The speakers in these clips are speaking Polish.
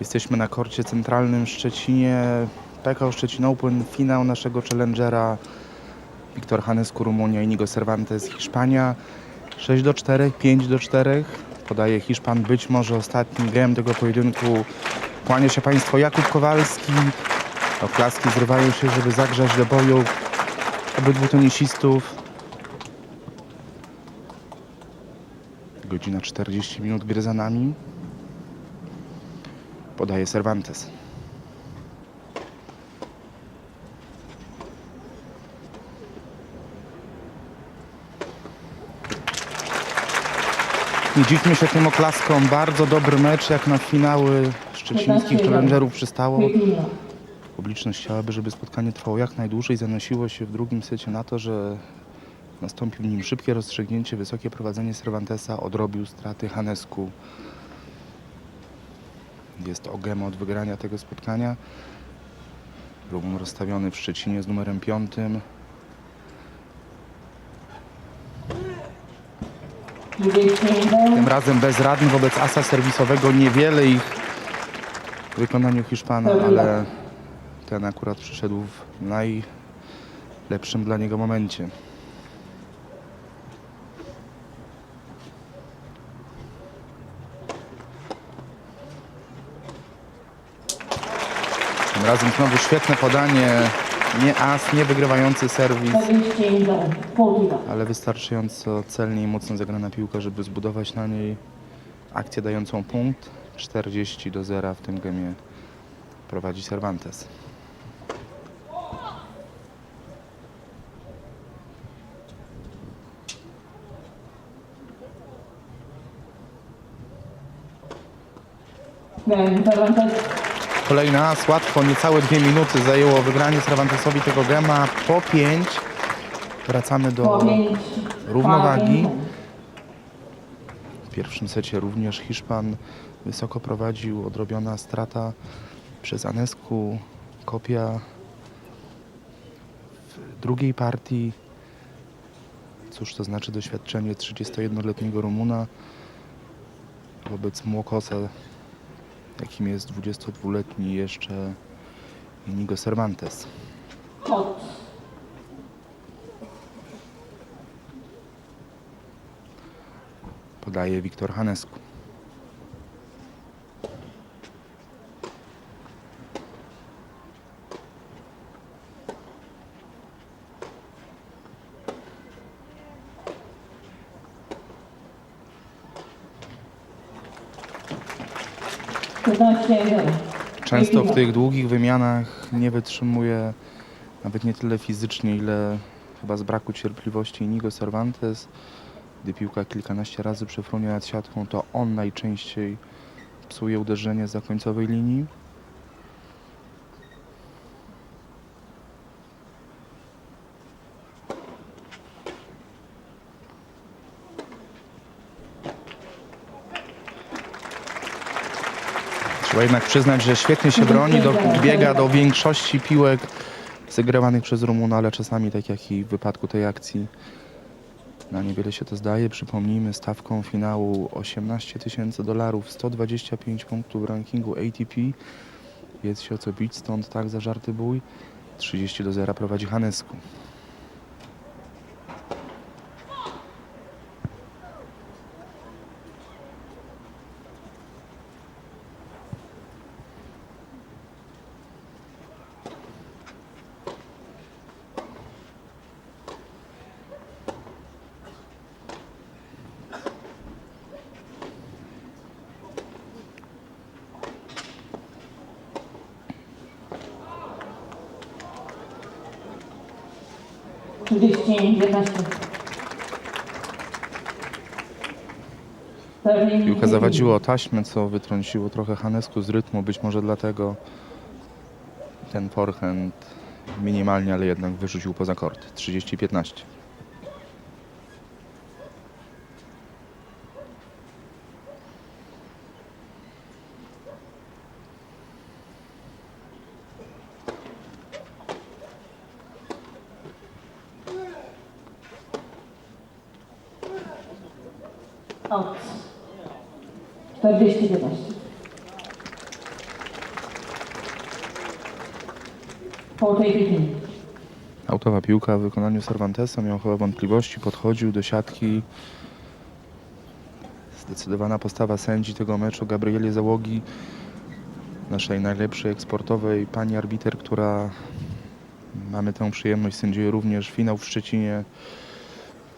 Jesteśmy na korcie centralnym w Szczecinie. PKO Szczecin Open, finał naszego challengera. Wiktor Hanesku, Rumunia, Inigo Cervantes, Hiszpania. 6 do 4, 5 do 4. Podaje Hiszpan, być może ostatni gem tego pojedynku. Kłania się Państwo Jakub Kowalski. Oklaski zrywają się, żeby zagrzać do boju obydwu tenisistów. Godzina 40 minut gry za nami. Podaje Cervantes. Nie dziwmy się tym oklaskom. Bardzo dobry mecz, jak na finały szczecińskich challengerów przystało. Publiczność chciałaby, żeby spotkanie trwało jak najdłużej. Zanosiło się w drugim secie na to, że nastąpił nim szybkie rozstrzygnięcie, wysokie prowadzenie Cervantesa, odrobił straty Hanesku. Jest ogem od wygrania tego spotkania. Rumun rozstawiony w Szczecinie z numerem piątym. Tym razem bezradny wobec asa serwisowego. Niewiele ich w wykonaniu Hiszpana, ale ten akurat przyszedł w najlepszym dla niego momencie. Razem znowu świetne podanie. Nie as, nie wygrywający serwis, ale wystarczająco celnie i mocno zagrana piłka, żeby zbudować na niej akcję dającą punkt. 40 do 0 w tym gemie prowadzi Cervantes. Kolejny as, łatwo, niecałe dwie minuty zajęło wygranie Cervantesowi tego gema. Po 5 wracamy do równowagi. W pierwszym secie również Hiszpan wysoko prowadził, odrobiona strata przez Anesku, kopia w drugiej partii. Cóż to znaczy doświadczenie 31-letniego Rumuna wobec Młokosa, jakim jest 22-letni jeszcze Inigo Cervantes. Podaje Wiktor Hanesku. Często w tych długich wymianach nie wytrzymuje nawet nie tyle fizycznie, ile chyba z braku cierpliwości Inigo Cervantes. Gdy piłka kilkanaście razy przefrunie nad siatką, to on najczęściej psuje uderzenie za końcowej linii. Trzeba jednak przyznać, że świetnie się broni, do, biega do większości piłek zagrywanych przez Rumuna, ale czasami, tak jak i w wypadku tej akcji, na niewiele się to zdaje. Przypomnijmy, stawką finału 18 tysięcy dolarów, 125 punktów w rankingu ATP. Jest się o co bić, stąd tak zażarty bój. 30 do 0 prowadzi Hanesku. Piłka zawadziła o taśmę, co wytrąciło trochę Hanesku z rytmu. Być może dlatego ten forehand minimalnie, ale jednak wyrzucił poza kort. 30-15. od 411. Połączenie pięknie. Autowa piłka w wykonaniu Cervantesa miał chyba wątpliwości, podchodził do siatki. Zdecydowana postawa sędzi tego meczu Gabrieli Załogi, naszej najlepszej eksportowej pani arbiter, która mamy tę przyjemność sędziuje również finał w Szczecinie.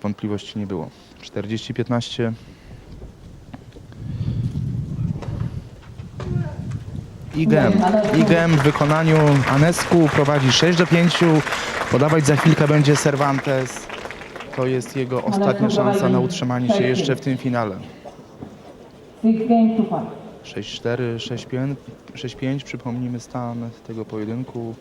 Wątpliwości nie było. 40-15 IGEM. IGEM w wykonaniu Anesku prowadzi 6 do 5. Podawać za chwilkę będzie Cervantes. To jest jego ostatnia szansa na utrzymanie się jeszcze w tym finale. Six games to five. 6-4, 6-5, 6-5. Przypomnijmy stan tego pojedynku.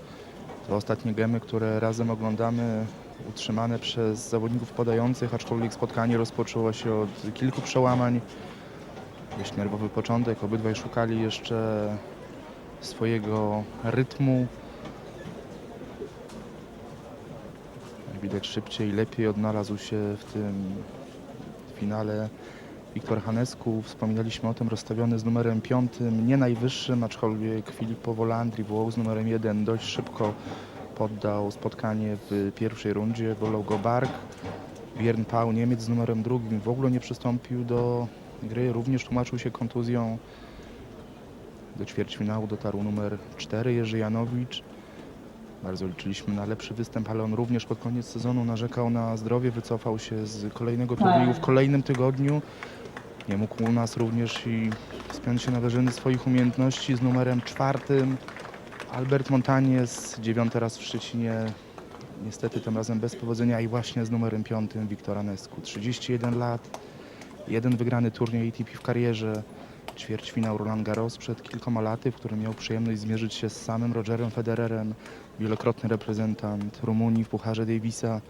To ostatnie gemy, które razem oglądamy, utrzymane przez zawodników podających, aczkolwiek spotkanie rozpoczęło się od kilku przełamań. Dość nerwowy początek, obydwaj szukali jeszcze swojego rytmu. Jak widać szybciej, lepiej odnalazł się w tym finale Wiktor Hanesku. Wspominaliśmy o tym, rozstawiony z numerem piątym, nie najwyższym, aczkolwiek Filippo Volandri Włoch z numerem jeden dość szybko poddał spotkanie w pierwszej rundzie, bolał go bark. Björn Niemiec z numerem drugim, w ogóle nie przystąpił do gry, również tłumaczył się kontuzją. Do ćwierćfinału dotarł numer 4 Jerzy Janowicz. Bardzo liczyliśmy na lepszy występ, ale on również pod koniec sezonu narzekał na zdrowie, wycofał się z kolejnego turnieju w kolejnym tygodniu. Nie mógł u nas również i spiąć się na wyżyny swoich umiejętności z numerem czwartym. Albert Montaniez, dziewiąty raz w Szczecinie, niestety tym razem bez powodzenia i właśnie z numerem piątym Wiktora Nesku. 31 lat, jeden wygrany turniej ATP w karierze, ćwierćfinał Roland Garros przed kilkoma laty, w którym miał przyjemność zmierzyć się z samym Rogerem Federerem, wielokrotny reprezentant Rumunii w Pucharze Davisa,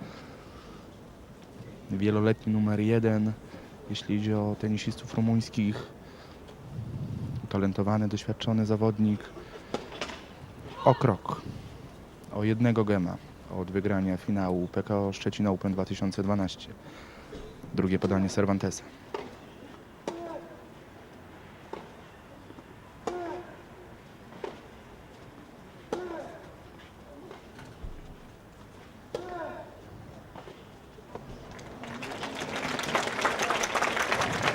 wieloletni numer jeden, jeśli idzie o tenisistów rumuńskich, utalentowany, doświadczony zawodnik. O krok, o jednego gema od wygrania finału PKO Szczecin Open 2012. Drugie podanie Cervantesa.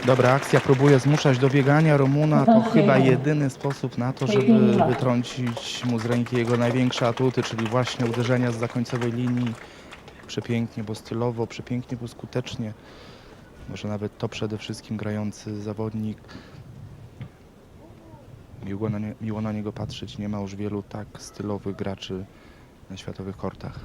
Dobra akcja, próbuje zmuszać do biegania Rumuna. To chyba jedyny sposób na to, żeby wytrącić mu z ręki jego największe atuty, czyli właśnie uderzenia z zakońcowej linii. Przepięknie, bo stylowo, przepięknie, bo skutecznie. Może nawet to przede wszystkim grający zawodnik. Miło na, nie, miło na niego patrzeć. Nie ma już wielu tak stylowych graczy na światowych kortach.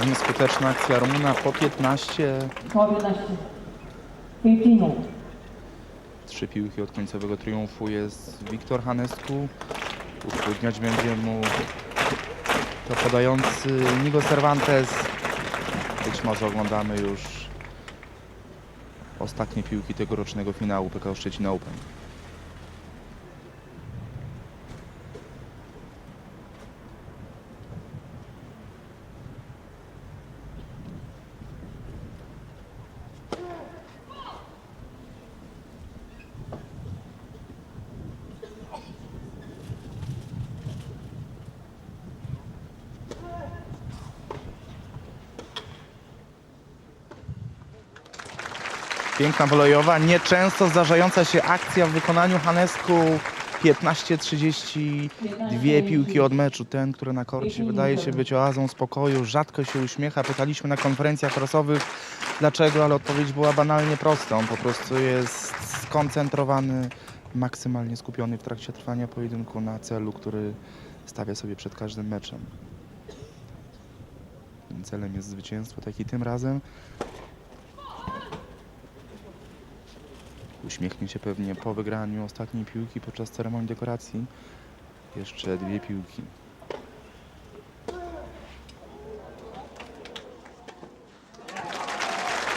Ładnie skuteczna akcja Rumuna po 15. Court 11. 15 all. Trzy piłki od końcowego triumfu jest Wiktor Hanesku. Utrudniać będzie mu to podający Nigo Cervantes. Być może oglądamy już ostatnie piłki tegorocznego finału PKO Szczecin Open. Piękna wolejowa, nieczęsto zdarzająca się akcja w wykonaniu Hanesku. 15-30, dwie piłki od meczu. Ten, który na korcie wydaje się być oazą spokoju, rzadko się uśmiecha. Pytaliśmy na konferencjach prasowych dlaczego, ale odpowiedź była banalnie prosta. On po prostu jest skoncentrowany, maksymalnie skupiony w trakcie trwania pojedynku na celu, który stawia sobie przed każdym meczem. Tym celem jest zwycięstwo, tak i tym razem. Uśmiechnie się pewnie po wygraniu ostatniej piłki podczas ceremonii dekoracji. Jeszcze dwie piłki.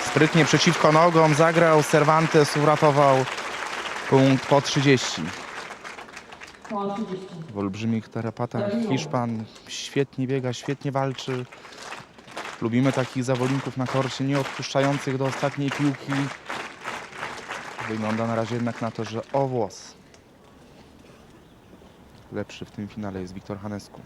Sprytnie przeciwko nogom zagrał Cervantes, uratował punkt po 30. Koło 30. w olbrzymich tarapatach. Hiszpan świetnie biega, świetnie walczy. Lubimy takich zawodników na korcie, nie odpuszczających do ostatniej piłki. Wygląda na razie jednak na to, że o włos lepszy w tym finale jest Wiktor Hanesku.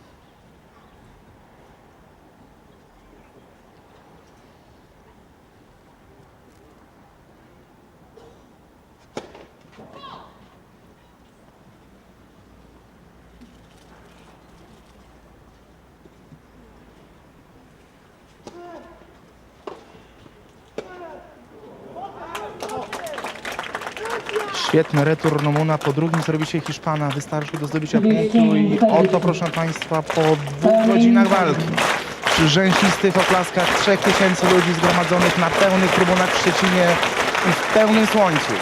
Świetny retur Nomuna po drugim serwisie Hiszpana. Wystarczy do zdobycia punktu i oto proszę Państwa po dwóch godzinach walki. Przy rzęsistych oklaskach 3000 ludzi zgromadzonych na pełnych trybunach w Szczecinie i w pełnym słońcu.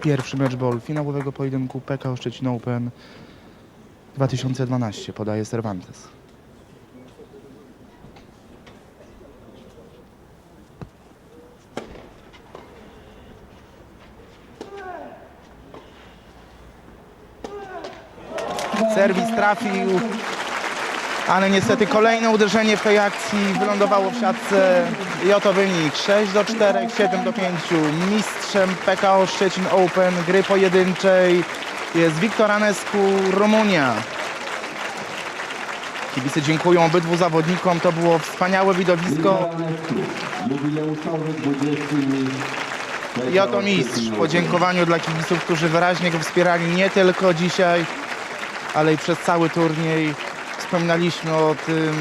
Pierwszy matchball finałowego pojedynku PKO Szczecin Open 2012 podaje Cervantes. Serwis trafił, ale niestety kolejne uderzenie w tej akcji wylądowało w siatce i oto wynik 6 do 4, 7 do 5. Mistrzem PKO Szczecin Open gry pojedynczej jest Wiktor Anescu, Rumunia. Kibice dziękują obydwu zawodnikom, to było wspaniałe widowisko. Jubileuszowy 20 mistrz. I oto mistrz w podziękowaniu dla kibiców, którzy wyraźnie go wspierali nie tylko dzisiaj, ale i przez cały turniej. Wspominaliśmy o tym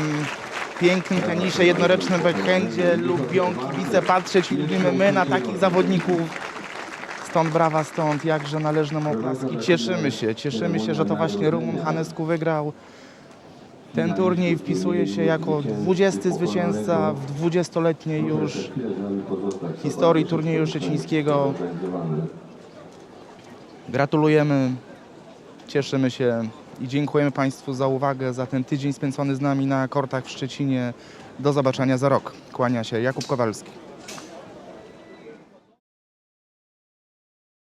pięknym tenisie, jednoręcznym backhandzie. Lubią kibice patrzeć lubimy my na takich zawodników. Stąd brawa, stąd jakże należne mu oklaski. Cieszymy się, cieszymy się, że to właśnie Rumun Hanesku wygrał. Ten turniej wpisuje się jako 20 zwycięzca w 20-letniej już historii turnieju szczecińskiego. Gratulujemy, cieszymy się i dziękujemy Państwu za uwagę, za ten tydzień spędzony z nami na kortach w Szczecinie. Do zobaczenia za rok. Kłania się Jakub Kowalski.